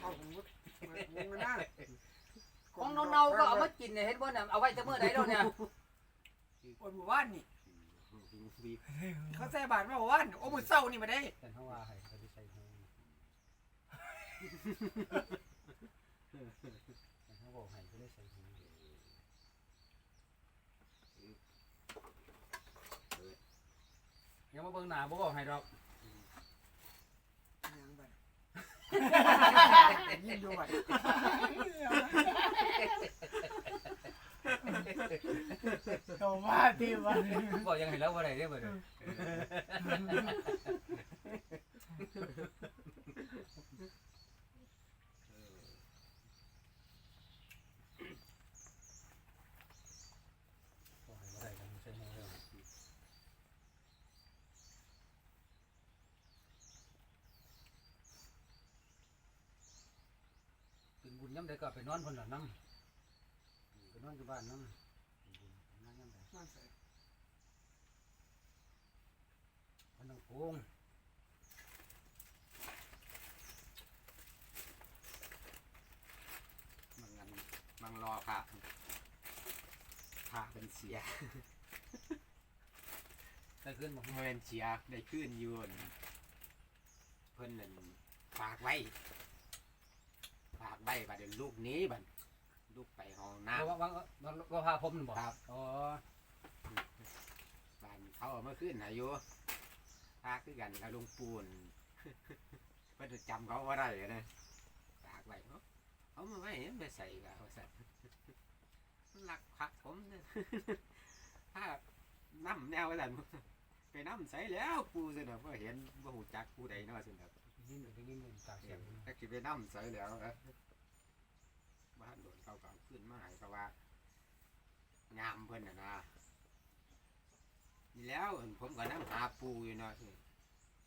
เอาผมก็มึงมานั่งของเนาๆก็เอามากินเนี่ยเห็นบ่เนี่ยเอาไว้จะมื้อใดแล้วเนี่ยโอ้ยหมู่บ้านนี่เขาใส่บาทมาหมู่บ้านโอ้มือเศร้านี่มาได้แต่เฮาว่าให้เขาสิใส่หูแต่เฮาบอกให้เขาได้ใส่หูยังมาเบิ่งหน้าบ่บอกให้ดอก ยังบัด ยินอยู่บัดเขามาที่วันนี้บอกยังให้แล้วบ่ได้เด้อบ่เด้อบอกให้บ่ได้ก็ใส่หูเด้อ กินบุญ ย่ำใดก็ไปนอนคนละน้ำไปนอนอยู่บ้านน้ำกินบุญนั่งย่ำใดนั่งใส่พนังโกงบางงันบางรอพระพระเป็นเสีย ได้ขึ้นบ่เเป็นเสียได้ขึ้นอยืนเพิ่นนั่นฝากไว้ ฝากไว้บัดเดี๋ยวลูกหนี้บัดลูกไปห้องน้ว่าว่าว่าว่าพาผมนี่บ่ำครับ อ๋อบ้านเขาเอามาขึ้นอายุพาคือกันกับลุงปูน เพิ่นจะจำเขาว่าได้นะฝากไว้เอาเอามาไว้เห็นไปใส่กับเขาสัตว์หลักผักผมเนี่ย ถ้าน้ำแนวกันไปน้ำใสแล้วปูสินะเพราะเห็นว่าหูจักปูใดเนาะสินะ ยินได้ยินตากเสียงถ้าคิดไปน้ำใสแล้วนะบ้านโดนเขาก็เอาขึ้นมาให้เพราะว่างามเพิ่นน่ะนะนี่แล้วอั่นผมก็น้ำหาปูอยู่เนาะ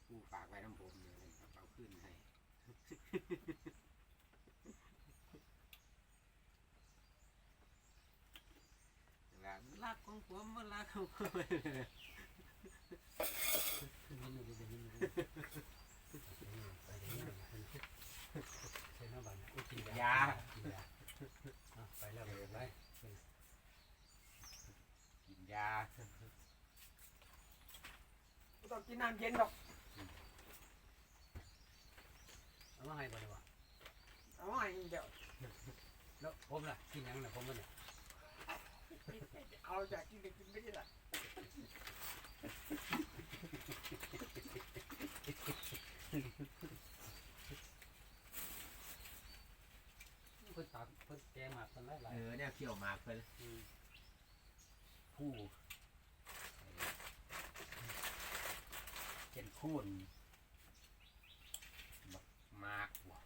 ปูฝากไว้น้ำผมเนี่ยเขาเอาขึ้นให้แล้วรักของผมมันรักของผม ยินอยู่ได้ยินอยู่ไปได้ยินใช่เนาะบ้านกูกิน ยากินยาไปแล้วไปไปกินยาต้องกินน้ำเย็นดอกเอามาให้บ่ได้บ่เอาให้เดี๋ยวแล้วผมล่ะกินยังน่ะผมบ่เนี่ยเอาจากกินไปกินไม่ได้ละ เพิ่นตากเพิ่นแกงมาเพิ่นหลายเออเนี่ยเขี่ยวหมากเพิ่นผู้เป็นคูนบักหมากว่ะ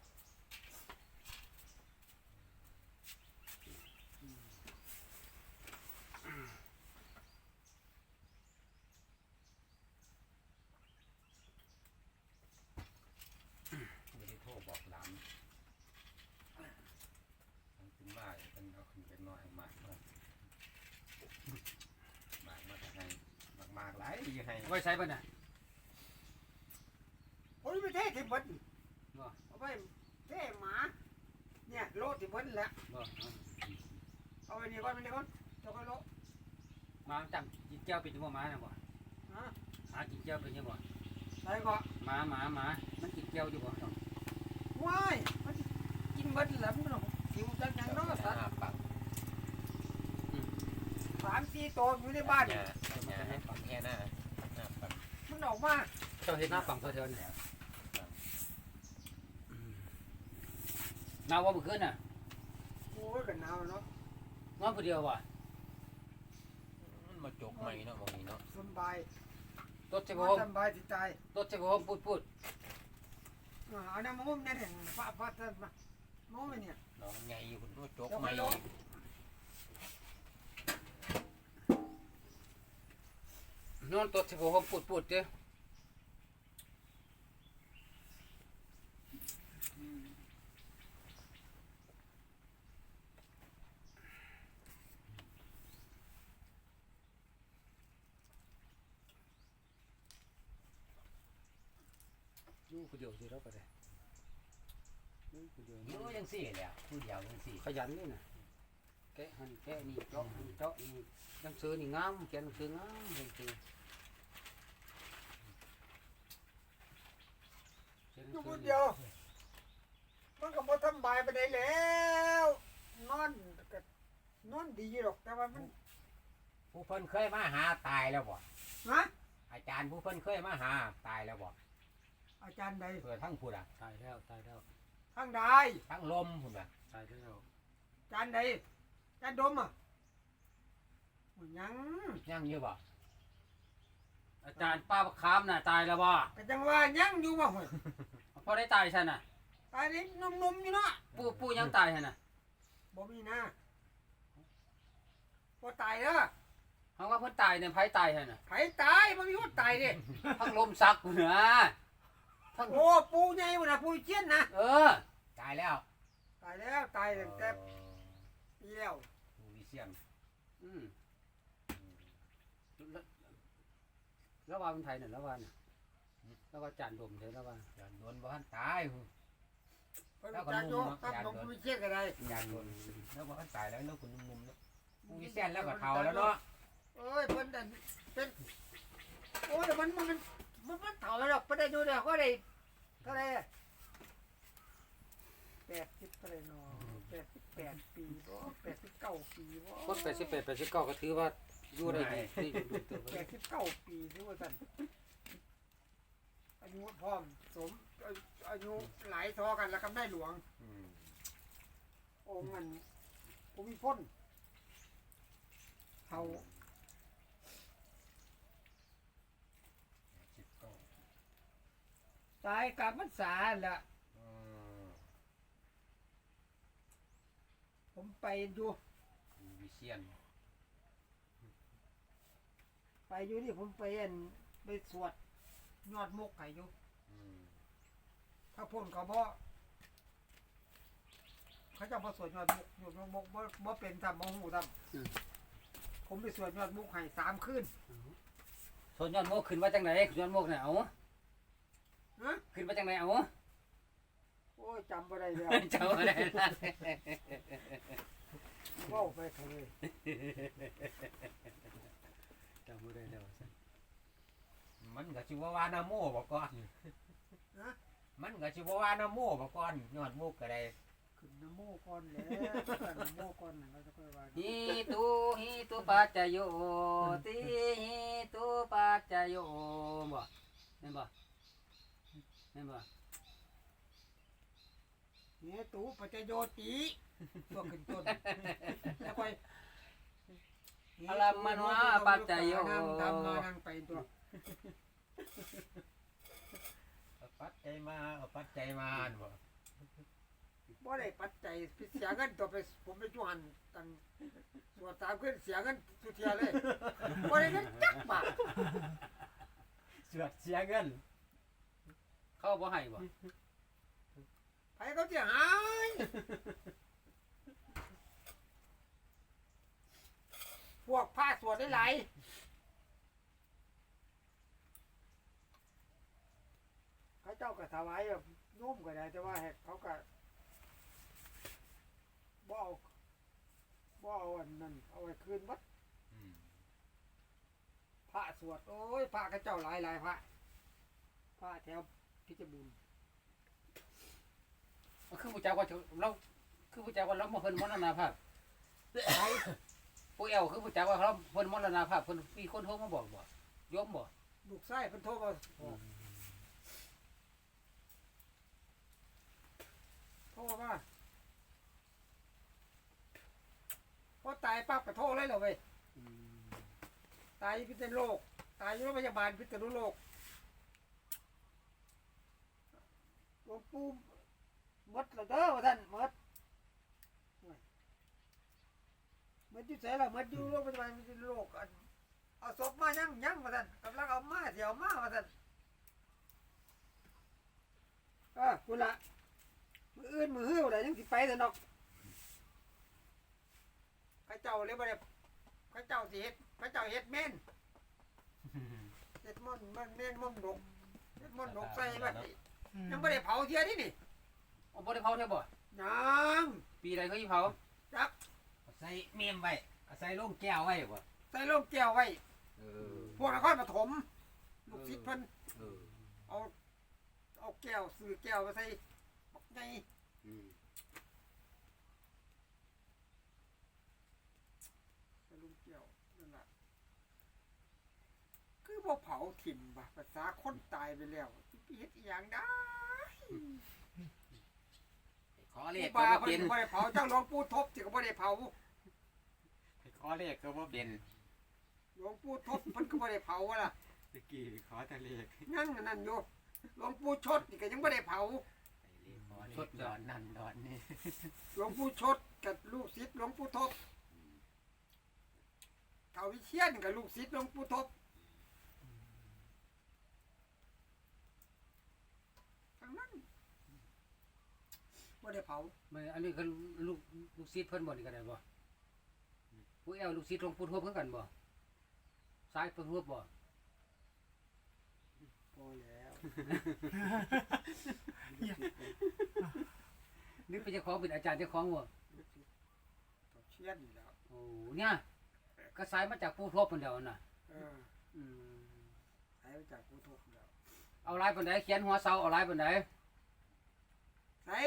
ไม่ได้โทรบอกหลานมันขึ้นมาเป็นเอาขึ้นเป็นน้อยมากมาก หมากมาจากไหนหมากห มากหลายอยู่ให้ไว้ใช้ป่ะเนี่ยโอ้ยไม่เท่ที่เบิ้ลบ่เอาไปเท่หมา เนี่ยโลที่เบิ้ลแหละบ่เอาไปนี่ก่อนไปนี่ก่อนเจ้าก็โลมาจังกินแก้วเป็นยังบ่มาน่ะบ่ฮะหากินแก้วเป็นยังบ่ใส่ก็หมาหมาหมามันกินแก้วอยู่บ่ว้ายมันสิกินเบิ้ลแหล้วมันต้องหิวจังจังเนาะสัตว์หน้าปักสามสี่ตัวอยู่ในบ้านเนี่ยเนี่ยปักแค่หน้าหน้าปัก มันออกมาเจ้าเฮ็ดหน้าปังเท่าเทินเนี่ยนาว่าเมื่อคืนน่ะโอ้ยกันหนาวเนาะนอนผู้เดียวว่ะมันมาจกใหม่เนาะมองนี้เนาะสบายรถเจ้ามาของสบายจิตใจรถเจ้าของพูดพูดอ่าเอาน้ำมันมุมเนี่ยเห็นฟ้าฟ้าเติมมามุมเนี่ยน้องไงอยู่คุณจกเดี๋ยวใหม่ นอนรถเจ้าของพูดพูดเด้ออยู่ผู้เดียวสิเราก็ได้อยู่ผู้ผู้เดียวอยู่จังซี่แหละผู้เดียวจังซี่ขยันนี่นะแกะหันแกะนี่เจาะหันเจาะนี่หนังสือนี่งามเขียนหนังสืองามหนังสื อเขียนหอนัยู่งคสือนเดียว มันก็บ่ทำบายไปได้แล้ว นอนก็นอนดีหรอกแต่ว่ามันผู้เพิ่นเคยมาหาตายแล้วบ่ฮะอาจารย์ผู้เพิ่นเคยมาหาตายแล้วบ่อาจารย์ใดเพื่อทั้งผู้อะตายแล้วตายแล้วทางใดทั้งลมพุ่นน่ะตายแล้วอาจารย์ใดอาจารย์ดมอะมันยังยังอยู่บ่อาจารย์ป้าประคามน่ะตายแล้วบ่ก็จังว่ายังอยู่บ่ห่วยพ อได้ตายใช่น่ะตายนี่หนุ่มๆอยู่เนาะปู่ปู่ยังตายใช่น่ะบ่มีนะบ่ตายเด้อเฮาว่าเพิ่นตายเนี่ยไผตายใช่น่ะไผตายบ่มีคนตายเด้ทั้งลมซักพุ่นน่ะทั้งโอ้ปูใหญ่บ่น่ะปูเจียนนะเออ ตายแล้ว ตายแล้วตายตั้งแต่ปีแล้วผู้วิเชียนอืมแล้วแล้วว่าเป็นไผน่ะแล้วว่าน่ะ แล้วว่าจานดมเด้แล้วว่าจานโดนบ่ทันตายเพิ่นจักอยู่ครับผมปูเจียนก็ได้จานโดนแล้วบ่ทันตายแล้วเนาะคุณมุมๆเนาะผู้วิเชียนแล้วก็เฒ่าแล้วเนาะเอ้ยเพิ่นนั่นเป็นโอ้ยมันมันมันมันเฒ่าแล้วดอกเพิ่นได้อยู่เด้อก็ได้เท่าไหร่อะ80เท่าไหร่เนาะ88ปีบ่89ปีบ่คน88 89ก็ถือว่าอยู่ได้ดีนี่ดูตัวแปดสิบเก้าปีที่ว่ากันอา ยุพร้อมสมอาอายุหลายทอกันแล้วก็ได้หลวง อืมองค์มันภูมิพ้นเขาสิบเก้าตายกับมันสาละอืมผมไปอยู่ผู้วิเชียนไปอยู่นี่ผมไปอันไปสวด ยอดมุกไก่อยู่อืมถ้าพ้นเขาบ่เขาจะมาสวดยอดมุกยอดมุกบ่บ่เป็นทำมหูทำผมไปสวดยอดมุกให้สามคืนส่วนยอดโมกขึ้นว่าจังได๋ยอดโมกน่ะเอาฮะขึ้นว่าจังได๋เอา โอ้ยจำบ่ได้แล้ว เจ้าอะไรล่ะเว้าไปเลยจำบ่ได้แล้วซั่น มันก็สิว่าว่านะโมบ่ก่อนนะมันก็สิว่าว่านะโมบ่ก่อนยอดมุกก็ได้ขึ้นนะโมก่อนแหล้วนะโมก่อนน่ะเราจะค่อยว่าหิตุหิตุปัจจโยติหิตุปัจจโยบ่แม่นบ่แม่นบ่เนี่ยตูปัจจโยติตัวขึ้นต้นแล้วค่อยอลัมมโนปัจจโยนั่งทำมานั่งไปตัว เอาปัดใจยมาเอาปัดใจยมาอันบ่บ่ได้ปัจจัยเสียเงินตัวไปผมไปจุหันตั้งตัวตามขึ้นเสียเงินสุเทียเลยบ่ได้เงินจักบาทเสือกเสียเงิน เข้าบ่ให้บ่ไผเขาจะหายพวกผ้าสวดได้หลายเขา เจ้าก็ถวายแบบโนุ่มก็ได้ แต่ว่าเขาก็บ่เอาบ่เอาอันนั้นเอาไว้คืนวัดอืมพระสวดโอ้ยพระเขาเจ้าหลายหลายพระพระแถวพิจิตรบุญคือผู้เจ้าว่าเราคือผู้เจ้าว่าเราบ่เพิ่นมรณภาพใครผู้เอวคือผู้เจ้าว่าเราเพิ่นมรณภาพเพิ่นมีคนโทรมาบอกบ่ยมบ่ลูกไส้เพิ่นโทรมาโท รมาพอตายปั๊บก็โทรเลยเหรอเว้ยตายพิษณุโลก ตายอยู่โรงพยาบาลพิษณุโลกหลวงปู่มดแล้วเด้อว่าท่านมดโอ้ยหมดอยู่ไสล่ะมดอยู่โรงพยาบาลพิษณุโลกอันเอาศพมายังยังว่าท่านกำลังเอามาเสียวมาว่าท่านเออคุณละ มืออื่นมือหื้ออะไรยังสิไปแต่นอกเข้าเจ้าเลยบ่ได้เข้าเจ้าสิเฮ็ดเข้าเจ้าเฮ็ดแม่นเฮ็ดม่อนมันแม่นม่อนดกเฮ็ดม่อนดกใส่บัดนี้ยังบ่ได้เผาเทียนี่นี่เอาบ่ได้เผาเท่าบ่ ยังปีใดเขาสิเผาจักเอาใส่เมียมไว้เอาใส่ลงแก้วไว้บ่ใส่โลงแก้วไว้เออพวกนครปฐมลูกศิษย์เพิ่นเออเอาเอาแก้วซื้อแก้วมาใส่บัก ใหญ่อืมใส่ลูกแก้วนั่นล่ะคือบ่เผาถิ่มบ่ะภาษาคนตายไปแล้วสิไปเฮ็ดอีหยังได้ขอเลขครูก็บาบ่เพิ่เป็นนก็บ่ได้เผาจังหลวงปู่ทบสิก็บ่ได้เผาขอเลขก็บ่เป็นหลวงปู่ทบเพิ่นก็บ่ได้เผาว่ะล่ะ ตะกี้ขอแต่เลขนั่งอันนั่นอยู่หลวงปู่ชดนี่ก็ยังบ่ได้เผา ไอ้เลขขอเลขดอนนั่นดอนนี่หลวงปู่ชดกับลูกศิษย์หลวงปู่ทบเฒ่าวิเชียนกับลูกศิษย์หลวงปู่ทบทั้งนั้นบ่ได้เผามันอันนี้คือลูกลูกศิษย์เพิ่นบ่นี่ก็ได้บ่ผู้แอวลูกศิษย์หลวงปู่ทวบคือกันบ่สายเพิ่นทวบบ่พอแล้ว นึกเป็นเจ้าของเป็นอาจารย์เจ้าของบ่ลูกศิษย์เฒ่าเชียนนี่แหล้วโอ้เนี่ยก็สายมาจากปู่ทวบเพิ่นเดียวน่ะเอออืมหายไปจากปู่ทบแล้วเอาลายปานใดเขียนหัวเสาเอาลายปานใดใส่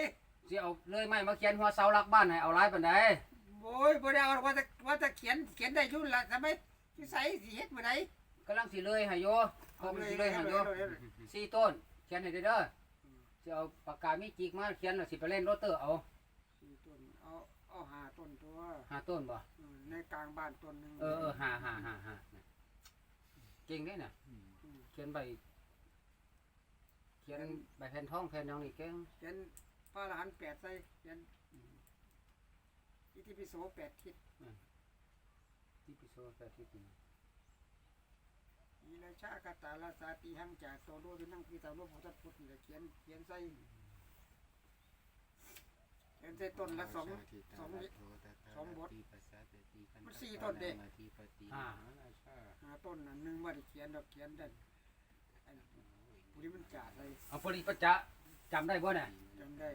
สิเอาเลยไม้มาเขียนหัวเสาหลักบ้านให้เอาลายปานใดโอ้ยบ่ได้เอาหรอกว่าจะว่าจะเขียนเขียนได้อยุ่นละทำไมสิใส่สิเฮ็ดบ่ได้กำลังสิเลยให้โย พอมันสิเลยให้โยอสี่ต้น เขียนให้ได้เด้อสิเอาปากกามีจิกมาเขียนแล้วสิไปเล่นโรเตอร์เอาสี่ต้นเอาเอาหาต้นตัวหาต้นบ่เออในกลางบ้านต้นหนึงเออเออห้าหาหาหาเก่งเด้น่ะ มเขียนใบ เขียนใบแผ่นทองแผ่นหยังนี่เก่งเขียนพระอรหันต์แปดใส่เขียนอิติปิโสแปดทิศที่ปิโซแปดที่นี่ อีราชากตาลาสาติหังจากโตโลวินังปีตาโลภุตพุทธนี่แหละเขียนเขียนใส่เขียนใส่ต้นละสองสองนิสองบทมันสี่ต้นเด้ห้าหาต้นอันหนึงว่าได้เขียนดอกเขียนได้อันผู้นี้มันจ่าใส่เอาปริปัจจะจำได้บ่เนี่ยจำได้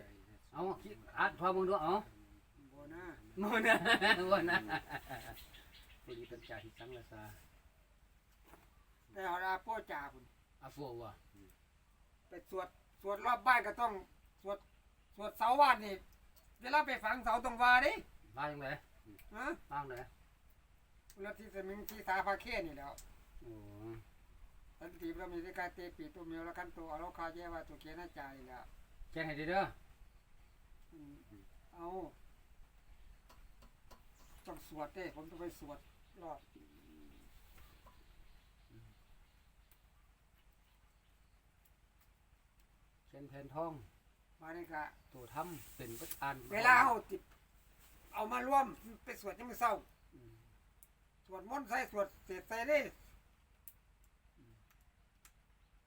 เอาคิดอ่านทอมึงดูเอาบ่นะโน่นนะบ่นะปริปัจจะหิสังละสา แต่เอาลาโป้จ่าพุ่นอาฟัววะไปสวดสวดรอบบ้านก็ต้องสวดสวดเสาบ้านนี่เวลาไปฝังเสาต้องว่าดิมาจังไดฮะมาจังไดแล้วที่สมิงที่สาภาเคนนี่แหล้วโอ้สันติพระมีริกาเตปีตุเมียวละคันโตอโลคาเยวาตุเกนะจายแล้วเขียนให้ได้เด้ออืมเอาต้องสวดเด้ผมต้องไปสวดรอบ เขียนแผ่นทองมานี่กะตัวทำเป็นประอ่านเวลาเอาติดเอามาร่วมไปสวดยังไม่เศร้าอืมสวดมนต์ใส่สวดเศษใส่ได้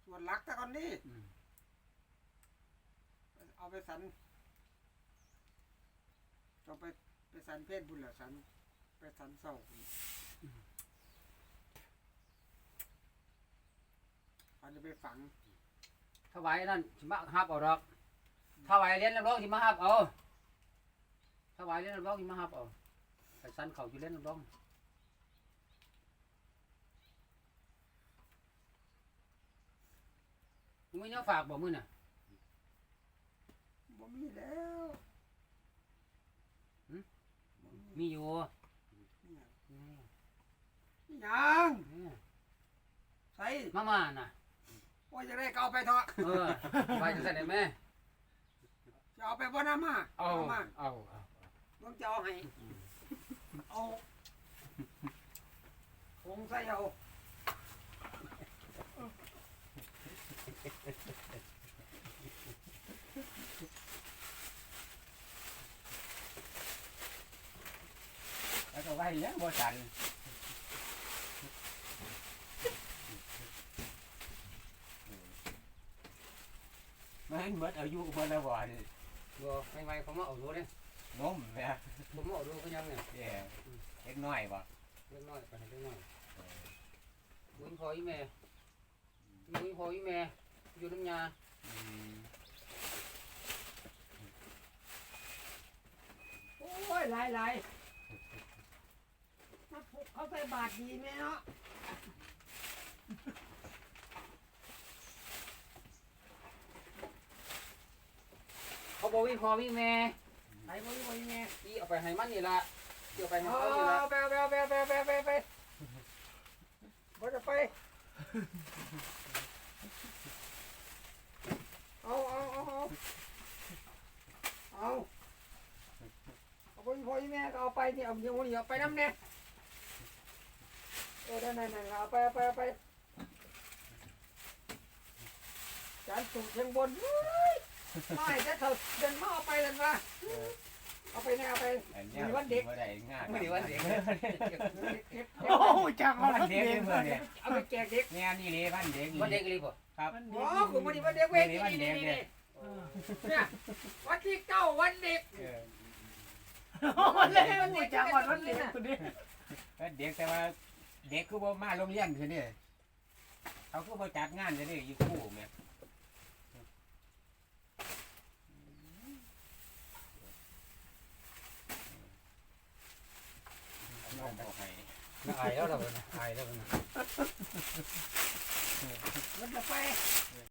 สวดหลักตะกอนนี้อืมเอาไปสันต้องไปไปสันเพศบุญเหรอสันไปสันเศร้าพุ่นอันจะไปฝัง ถวายนั่นสิมาฮับเอาดอกถวายเหรียญน้ำร้องสิมาฮับเอาถวายเหรียญน้ำร้องสิมาฮับเอาไปสันเขาอยู่เหรียญน้ำร้องมึงไม่เนื้อฝากบอกมึงน่ะบ่มีแล้วหืมบ่มีมีอยู่เนี่ยนี่ยังนี่ใส่มาม่าน่ะ ว่าจะได้ก็เอาไปเถอะเออไปจะใส่ได้ไหมจะเอาไปบ่น้ำมาเอามาเอาเอามึงจะเอาให้เอาคงใส่เอาแล้วก็ไว้ยังบ่สัน เบิดอายุเพิ่นแล้วบ่นี่บ่ไม่ไม่เขามาเอาดูเนี่ยนมแม่ผมมาเอาดูเขายังเนี่ยเด้เล็กน้อยบ่เล็กน้อยไปเล็กน้อยมึงพออีแม่มึงพออีแม่อยู่น้ำยาโอ้ยหลายหลายมาผูกเขาใส่บาทดีไหมเนาะ บอกวิ่งพอวิ่งแม่ไหนบ่มีบ่มีแม่อีเอาไปให้มันนี่ละเกี่ยวไปให้เอาเขานี่ละไปเอาไปเอาไปเอาไปเอาไปเอาไปเอาไปบ่จะไปเอาเอาเอาเอาเอาเอาบ่มีพ่อมีแม่ก็เอาไปนี่เอาเดี๋ยวนี้เอาไปน้ำแน่เออนั่นนั่นนั่นเอาไปเอาไปเอาไปจานสูงเชียงบนเฮ้ย ไม่จะเถอะเดินมาเอาไปเลยนะเอาไปแน่เอาไปอันเนี้ยมีวันเด็กบ่ได้ง่ายไม่ได้วันเด็กเก็บเก็บโอ้จักวัมันนเด็กเพื่อนเนี่ยเอาไปแจกเด็กแม่นี่เลยวันเด็กวันเด็กรีบบ่ครับอ๋อคุณวันนี้วันเด็กเว้ยนี่นี่นี่นี่เนี่ยวันที่เก้าวันเด็กเออวันเด็กมันจักวันวันเด็กคนนี้วันเด็กแต่ว่าเด็กคือบ่มาโรงเรียนคือนี่เขาคือบ่จัดงานจะนี่อยู่คู่แม่ น้องบอกให้อายแล้วเราอายแล้วนะมันจะไป